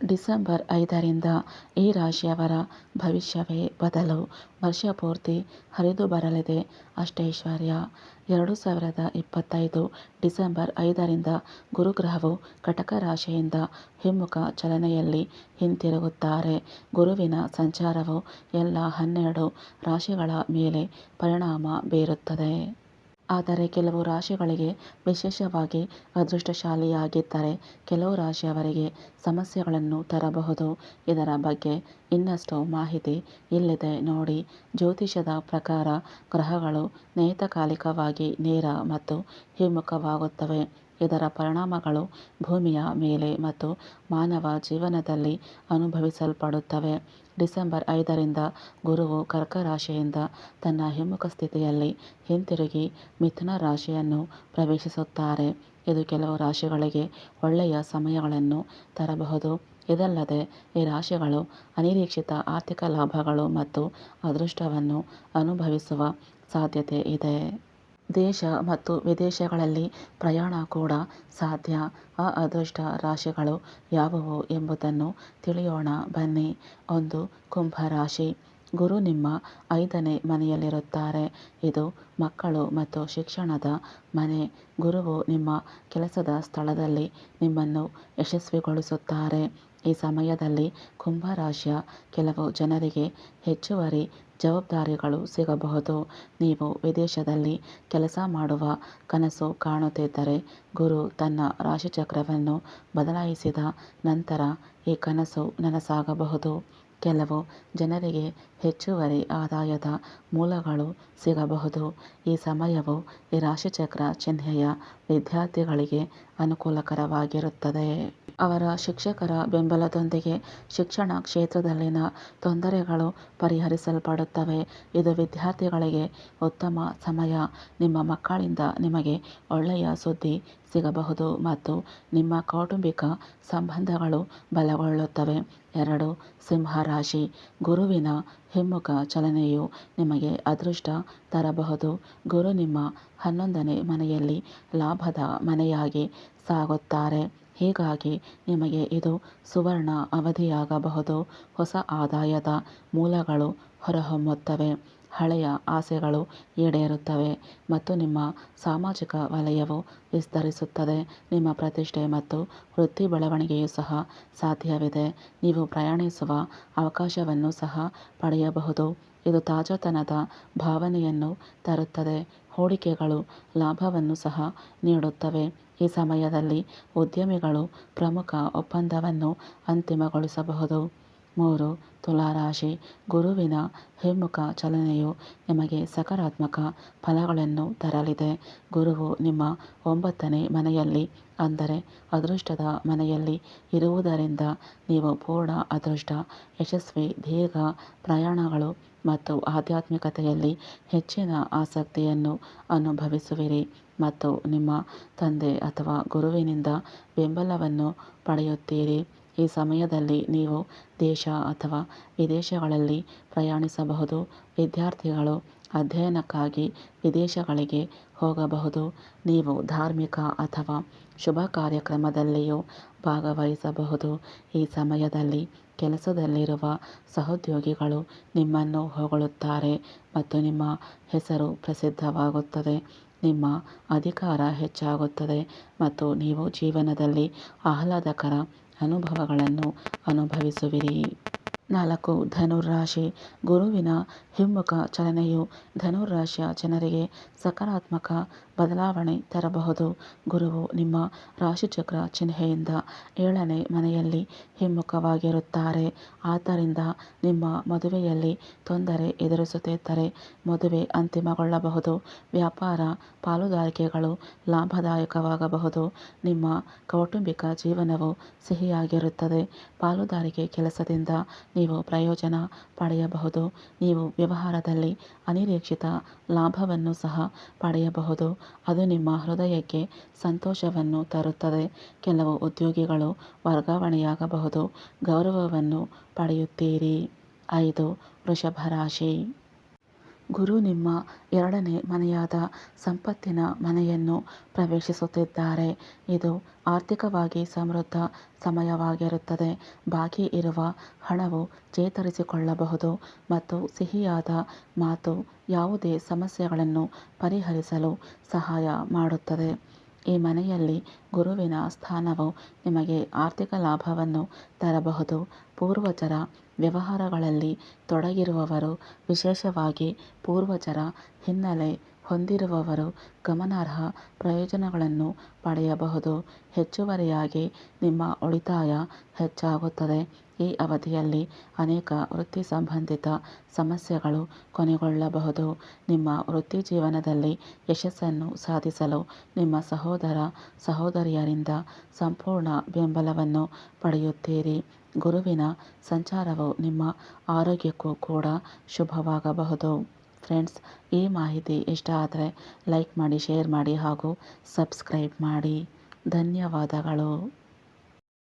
December ಐದರಿಂದ ಈ ರಾಶಿಯವರ ಭವಿಷ್ಯವೇ ಬದಲು ವರ್ಷ ಪೂರ್ತಿ ಹರಿದು ಬರಲಿದೆ. ಅಷ್ಟೈಶ್ವರ್ಯ ಎರಡು ಸಾವಿರದ ಇಪ್ಪತ್ತೈದು ಡಿಸೆಂಬರ್ ಐದರಿಂದ ಗುರುಗ್ರಹವು ಕಟಕ ರಾಶಿಯಿಂದ ಹಿಮ್ಮುಖ ಚಲನೆಯಲ್ಲಿ ಹಿಂತಿರುಗುತ್ತಾರೆ. ಗುರುವಿನ ಸಂಚಾರವು ಎಲ್ಲ ಹನ್ನೆರಡು ರಾಶಿಗಳ ಮೇಲೆ ಪರಿಣಾಮ ಬೀರುತ್ತದೆ. ಆದರೆ ಕೆಲವು ರಾಶಿಗಳಿಗೆ ವಿಶೇಷವಾಗಿ ಅದೃಷ್ಟಶಾಲಿಯಾಗಿದ್ದರೆ ಕೆಲವು ರಾಶಿಯವರಿಗೆ ಸಮಸ್ಯೆಗಳನ್ನು ತರಬಹುದು. ಇದರ ಬಗ್ಗೆ ಇನ್ನಷ್ಟು ಮಾಹಿತಿ ಇಲ್ಲಿದೆ ನೋಡಿ. ಜ್ಯೋತಿಷದ ಪ್ರಕಾರ ಗ್ರಹಗಳು ನಿಯತಕಾಲಿಕವಾಗಿ ನೇರ ಮತ್ತು ಹಿಮ್ಮುಖವಾಗುತ್ತವೆ. ಇದರ ಪರಿಣಾಮಗಳು ಭೂಮಿಯ ಮೇಲೆ ಮತ್ತು ಮಾನವ ಜೀವನದಲ್ಲಿ ಅನುಭವಿಸಲ್ಪಡುತ್ತವೆ. ಡಿಸೆಂಬರ್ ಐದರಿಂದ ಗುರುವು ಕರ್ಕ ರಾಶಿಯಿಂದ ತನ್ನ ಹಿಮ್ಮುಖ ಸ್ಥಿತಿಯಲ್ಲಿ ಹಿಂತಿರುಗಿ ಮಿಥುನ ರಾಶಿಯನ್ನು ಪ್ರವೇಶಿಸುತ್ತಾರೆ. ಇದು ಕೆಲವು ರಾಶಿಗಳಿಗೆ ಒಳ್ಳೆಯ ಸಮಯಗಳನ್ನು ತರಬಹುದು. ಇದಲ್ಲದೆ ಈ ರಾಶಿಗಳು ಅನಿರೀಕ್ಷಿತ ಆರ್ಥಿಕ ಲಾಭಗಳು ಮತ್ತು ಅದೃಷ್ಟವನ್ನು ಅನುಭವಿಸುವ ಸಾಧ್ಯತೆ ಇದೆ. ದೇಶ ಮತ್ತು ವಿದೇಶಗಳಲ್ಲಿ ಪ್ರಯಾಣ ಕೂಡ ಸಾಧ್ಯ. ಆ ಅದೃಷ್ಟ ರಾಶಿಗಳು ಯಾವುವು ಎಂಬುದನ್ನು ತಿಳಿಯೋಣ ಬನ್ನಿ. ಒಂದು ಕುಂಭ ರಾಶಿ. ಗುರು ನಿಮ್ಮ ಐದನೇ ಮನೆಯಲ್ಲಿರುತ್ತಾರೆ. ಇದು ಮಕ್ಕಳು ಮತ್ತು ಶಿಕ್ಷಣದ ಮನೆ. ಗುರುವು ನಿಮ್ಮ ಕೆಲಸದ ಸ್ಥಳದಲ್ಲಿ ನಿಮ್ಮನ್ನು ಯಶಸ್ವಿಗೊಳಿಸುತ್ತಾರೆ. ಈ ಸಮಯದಲ್ಲಿ ಕುಂಭ ರಾಶಿಯ ಕೆಲವು ಜನರಿಗೆ ಹೆಚ್ಚುವರಿ ಜವಾಬ್ದಾರಿಗಳು ಸಿಗಬಹುದು. ನೀವು ವಿದೇಶದಲ್ಲಿ ಕೆಲಸ ಮಾಡುವ ಕನಸು ಕಾಣುತ್ತಿದ್ದರೆ ಗುರು ತನ್ನ ರಾಶಿಚಕ್ರವನ್ನು ಬದಲಾಯಿಸಿದ ನಂತರ ಈ ಕನಸು ನನಸಾಗಬಹುದು. ಕೆಲವು ಜನರಿಗೆ ಹೆಚ್ಚುವರಿ ಆದಾಯದ ಮೂಲಗಳು ಸಿಗಬಹುದು. ಈ ಸಮಯವು ಈ ರಾಶಿಚಕ್ರ ಚಿಹ್ನೆಯ ವಿದ್ಯಾರ್ಥಿಗಳಿಗೆ ಅನುಕೂಲಕರವಾಗಿರುತ್ತದೆ. ಅವರ ಶಿಕ್ಷಕರ ಬೆಂಬಲದೊಂದಿಗೆ ಶಿಕ್ಷಣ ಕ್ಷೇತ್ರದಲ್ಲಿನ ತೊಂದರೆಗಳು ಪರಿಹರಿಸಲ್ಪಡುತ್ತವೆ. ಇದು ವಿದ್ಯಾರ್ಥಿಗಳಿಗೆ ಉತ್ತಮ ಸಮಯ, ನಿಮ್ಮ ಮಕ್ಕಳಿಂದ ನಿಮಗೆ ಒಳ್ಳೆಯ ಸುದ್ದಿ ಸಿಗಬಹುದು ಮತ್ತು ನಿಮ್ಮ ಕೌಟುಂಬಿಕ ಸಂಬಂಧಗಳು ಬಲಗೊಳ್ಳುತ್ತವೆ. ಎರಡು ಸಿಂಹ ರಾಶಿ ಗುರುವಿನ ಹಿಮ್ಮುಖ ಚಲನೆಯು ನಿಮಗೆ ಅದೃಷ್ಟ ತರಬಹುದು. ಗುರು ನಿಮ್ಮ ಹನ್ನೊಂದನೇ ಮನೆಯಲ್ಲಿ ಲಾಭದ ಮನೆಯಾಗಿ ಸಾಗುತ್ತಾರೆ. ಹೀಗಾಗಿ ನಿಮಗೆ ಇದು ಸುವರ್ಣ ಅವಧಿಯಾಗಬಹುದು. ಹೊಸ ಆದಾಯದ ಮೂಲಗಳು ಹೊರಹೊಮ್ಮುತ್ತವೆ. ಹಳೆಯ ಆಸೆಗಳು ಈಡೇರುತ್ತವೆ ಮತ್ತು ನಿಮ್ಮ ಸಾಮಾಜಿಕ ವಲಯವು ವಿಸ್ತರಿಸುತ್ತದೆ. ನಿಮ್ಮ ಪ್ರತಿಷ್ಠೆ ಮತ್ತು ವೃತ್ತಿ ಬೆಳವಣಿಗೆಯು ಸಹ ಸಾಧ್ಯವಿದೆ. ನೀವು ಪ್ರಯಾಣಿಸುವ ಅವಕಾಶವನ್ನು ಸಹ ಪಡೆಯಬಹುದು. ಇದು ತಾಜಾತನದ ಭಾವನೆಯನ್ನು ತರುತ್ತದೆ. ಹೂಡಿಕೆಗಳು ಲಾಭವನ್ನು ಸಹ ನೀಡುತ್ತವೆ. ಈ ಸಮಯದಲ್ಲಿ ಉದ್ಯಮಿಗಳು ಪ್ರಮುಖ ಒಪ್ಪಂದವನ್ನು ಅಂತಿಮಗೊಳಿಸಬಹುದು. ಮೂರು ತುಲಾರಾಶಿ. ಗುರುವಿನ ಹಿಮ್ಮುಖ ಚಲನೆಯು ನಿಮಗೆ ಸಕಾರಾತ್ಮಕ ಫಲಗಳನ್ನು ತರಲಿದೆ. ಗುರುವು ನಿಮ್ಮ ಒಂಬತ್ತನೇ ಮನೆಯಲ್ಲಿ, ಅಂದರೆ ಅದೃಷ್ಟದ ಮನೆಯಲ್ಲಿ ಇರುವುದರಿಂದ ನೀವು ಪೂರ್ಣ ಅದೃಷ್ಟ, ಯಶಸ್ವಿ, ದೀರ್ಘ ಪ್ರಯಾಣಗಳು ಮತ್ತು ಆಧ್ಯಾತ್ಮಿಕತೆಯಲ್ಲಿ ಹೆಚ್ಚಿನ ಆಸಕ್ತಿಯನ್ನು ಅನುಭವಿಸುವಿರಿ ಮತ್ತು ನಿಮ್ಮ ತಂದೆ ಅಥವಾ ಗುರುವಿನಿಂದ ಬೆಂಬಲವನ್ನು ಪಡೆಯುತ್ತೀರಿ. ಈ ಸಮಯದಲ್ಲಿ ನೀವು ದೇಶ ಅಥವಾ ವಿದೇಶಗಳಲ್ಲಿ ಪ್ರಯಾಣಿಸಬಹುದು. ವಿದ್ಯಾರ್ಥಿಗಳು ಅಧ್ಯಯನಕ್ಕಾಗಿ ವಿದೇಶಗಳಿಗೆ ಹೋಗಬಹುದು. ನೀವು ಧಾರ್ಮಿಕ ಅಥವಾ ಶುಭ ಕಾರ್ಯಕ್ರಮದಲ್ಲಿಯೂ ಭಾಗವಹಿಸಬಹುದು. ಈ ಸಮಯದಲ್ಲಿ ಕೆಲಸದಲ್ಲಿರುವ ಸಹೋದ್ಯೋಗಿಗಳು ನಿಮ್ಮನ್ನು ಹೊಗಳುತ್ತಾರೆ ಮತ್ತು ನಿಮ್ಮ ಹೆಸರು ಪ್ರಸಿದ್ಧವಾಗುತ್ತದೆ. ನಿಮ್ಮ ಅಧಿಕಾರ ಹೆಚ್ಚಾಗುತ್ತದೆ ಮತ್ತು ನೀವು ಜೀವನದಲ್ಲಿ ಆಹ್ಲಾದಕರ ಅನುಭವಗಳನ್ನು ಅನುಭವಿಸುವಿರಿ. ನಾಲ್ಕು ಧನುರಾಶಿ ಗುರುವಿನ ಹಿಮ್ಮುಖ ಚಲನೆಯು ಧನುರಾಶಿಯ ಜನರಿಗೆ ಸಕಾರಾತ್ಮಕ ಬದಲಾವಣೆ ತರಬಹುದು. ಗುರುವು ನಿಮ್ಮ ರಾಶಿಚಕ್ರ ಚಿಹ್ನೆಯಿಂದ ಏಳನೇ ಮನೆಯಲ್ಲಿ ಹಿಮ್ಮುಖವಾಗಿರುತ್ತಾರೆ. ಆದ್ದರಿಂದ ನಿಮ್ಮ ಮದುವೆಯಲ್ಲಿ ತೊಂದರೆ ಎದುರಿಸುತ್ತಿದ್ದರೆ ಮದುವೆ ಅಂತಿಮಗೊಳ್ಳಬಹುದು. ವ್ಯಾಪಾರ ಪಾಲುದಾರಿಕೆಗಳು ಲಾಭದಾಯಕವಾಗಬಹುದು. ನಿಮ್ಮ ಕೌಟುಂಬಿಕ ಜೀವನವು ಸಿಹಿಯಾಗಿರುತ್ತದೆ. ಪಾಲುದಾರಿಕೆ ಕೆಲಸದಿಂದ ನೀವು ಪ್ರಯೋಜನ ಪಡೆಯಬಹುದು. ನೀವು ವ್ಯವಹಾರದಲ್ಲಿ ಅನಿರೀಕ್ಷಿತ ಲಾಭವನ್ನು ಸಹ ಪಡೆಯಬಹುದು. ಅದು ನಿಮ್ಮ ಹೃದಯಕ್ಕೆ ಸಂತೋಷವನ್ನು ತರುತ್ತದೆ. ಕೆಲವು ಉದ್ಯೋಗಿಗಳು ವರ್ಗಾವಣೆಯಾಗಬಹುದು. ಗೌರವವನ್ನು ಪಡೆಯುತ್ತೀರಿ. ಐದು, ವೃಷಭ ರಾಶಿ. ಗುರು ನಿಮ್ಮ ಎರಡನೇ ಮನೆಯಾದ ಸಂಪತ್ತಿನ ಮನೆಯನ್ನು ಪ್ರವೇಶಿಸುತ್ತಿದ್ದಾರೆ. ಇದು ಆರ್ಥಿಕವಾಗಿ ಸಮೃದ್ಧ ಸಮಯವಾಗಿರುತ್ತದೆ. ಬಾಕಿ ಇರುವ ಹಣವು ಚೇತರಿಸಿಕೊಳ್ಳಬಹುದು ಮತ್ತು ಸಿಹಿಯಾದ ಮಾತು ಯಾವುದೇ ಸಮಸ್ಯೆಗಳನ್ನು ಪರಿಹರಿಸಲು ಸಹಾಯ ಮಾಡುತ್ತದೆ. ಈ ಮನೆಯಲ್ಲಿ ಗುರುವಿನ ಸ್ಥಾನವು ನಿಮಗೆ ಆರ್ಥಿಕ ಲಾಭವನ್ನು ತರಬಹುದು. ಪೂರ್ವಜರ ವ್ಯವಹಾರಗಳಲ್ಲಿ ತೊಡಗಿರುವವರು ವಿಶೇಷವಾಗಿ ಪೂರ್ವಜರ ಹಿನ್ನೆಲೆ ಹೊಂದಿರುವವರು ಗಮನಾರ್ಹ ಪ್ರಯೋಜನಗಳನ್ನು ಪಡೆಯಬಹುದು. ಹೆಚ್ಚುವರಿಯಾಗಿ ನಿಮ್ಮ ಉಳಿತಾಯ ಹೆಚ್ಚಾಗುತ್ತದೆ. ಈ ಅವಧಿಯಲ್ಲಿ ಅನೇಕ ವೃತ್ತಿ ಸಂಬಂಧಿತ ಸಮಸ್ಯೆಗಳು ಕೊನೆಗೊಳ್ಳಬಹುದು. ನಿಮ್ಮ ವೃತ್ತಿ ಜೀವನದಲ್ಲಿ ಯಶಸ್ಸನ್ನು ಸಾಧಿಸಲು ನಿಮ್ಮ ಸಹೋದರ, ಸಹೋದರಿಯರಿಂದ ಸಂಪೂರ್ಣ ಬೆಂಬಲವನ್ನು ಪಡೆಯುತ್ತೀರಿ. ಗುರುವಿನ ಸಂಚಾರವು ನಿಮ್ಮ ಆರೋಗ್ಯಕ್ಕೂ ಕೂಡ ಶುಭವಾಗಬಹುದು. ಫ್ರೆಂಡ್ಸ್, ಈ ಮಾಹಿತಿ ಇಷ್ಟ ಆದರೆ ಲೈಕ್ ಮಾಡಿ, ಶೇರ್ ಮಾಡಿ ಹಾಗೂ ಸಬ್ಸ್ಕ್ರೈಬ್ ಮಾಡಿ. ಧನ್ಯವಾದಗಳು.